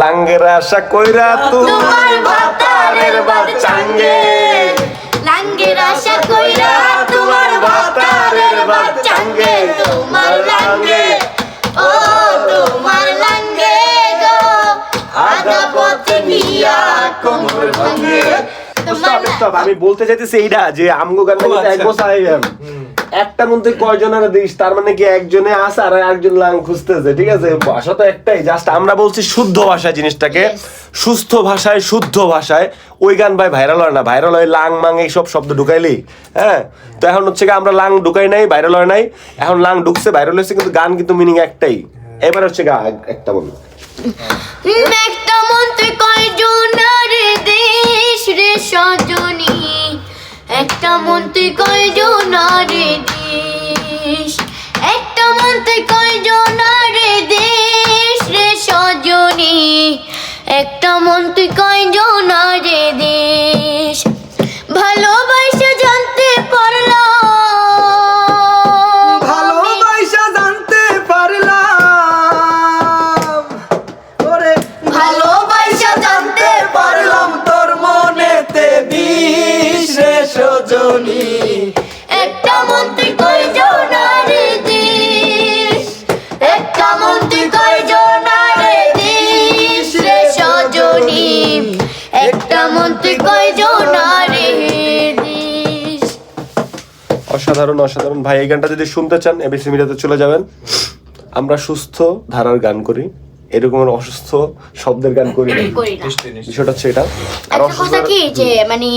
লাঙ্গের আশা কইরা তোমার ভাতারের বাচ্চাঙ্গে। লাঙ্গের আশা কইরা তোমার ভাতারের বাচ্চাঙ্গে। তোমার লাঙ্গে ও তোমার লাঙ্গে গো। আধা পথে নিয়া কোমর ভাঙ্গে. আমি বলতে চাইতেছি এইটা যে আমগো গান ও, এক আচ্ছা। বছর আগে একটা মধ্যে কয়জন আর দিস তার মানে কি একজনে আছে আর একজন লাং খুঁজতেছে ঠিক আছে? ভাষা তো একটাই জাস্ট আমরা বলছি শুদ্ধ ভাষায় জিনিসটাকে। সুস্থ ভাষায় শুদ্ধ ভাষায়। ওই গান ভাই ভাইরাল হয় না। ভাইরাল হয় লাং মাং এইসব শব্দ ঢুকাইলি হ্যাঁ? তো এখন হচ্ছে কি আমরা লাং ঢুকাই নাই ভাইরাল হয় নাই। এখন লাং ঢুকছে ভাইরাল হয়েছে কিন্তু গান কিন্তু মিনিং একটাই। এবার হচ্ছে গা একটা বলুন একটা মন্ত্রী কয়জন রে দেশ রে সজনী? একটা মন্ত্রী কয়জন একটা মন্ত্রী কয়জন রে ভালোবাসা জানতে পারলাম। ভালোবাসা জানতে পারলাম। ওরে, ভালোবাসা জানতে পারলাম তোর মনেতে বিষ সজনী। অসাধারণ অসাধারণ। ভাই এই গানটা যদি শুনতে চান এবিসি মিডিয়াতে চলে যাবেন। আমরা সুস্থ ধারার গান করি। এরকম অসুস্থ শব্দের গান করি বিষয়টা হচ্ছে এটা। আর কথা কি যে মানে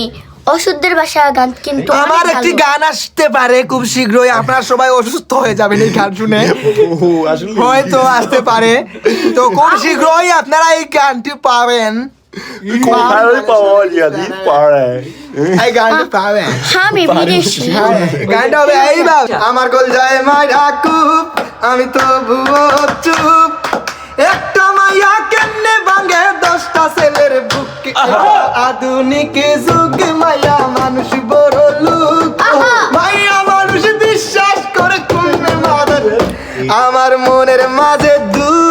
ভাষা গান কিন্তু আমার একটি গান আসতে পারে খুব শীঘ্রই। আপনারা সবাই অসুস্থ হয়ে যাবেন এই গান শুনে। হয়তো আসতে পারে। তো খুব শীঘ্রই আপনারা এই গানটি পাবেন। আমার কল যায় মাই ঢাকুপ আমি তো ভুয়ো চুপ একটা মাইয়া কেমনে ভাঙে দশটা ছেলের বুকে আধুনিক যুগ মাইয়া মানুষ বড় লোক। মাইয়া মানুষ বিশ্বাস করে কোন মাদের আমার মনের মাঝে দুঃখ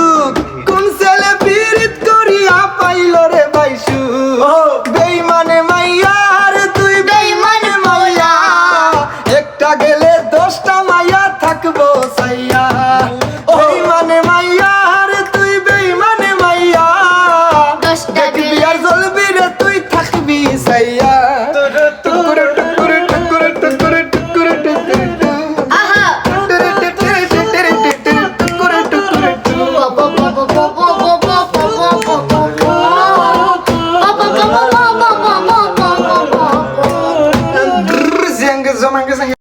mangas ang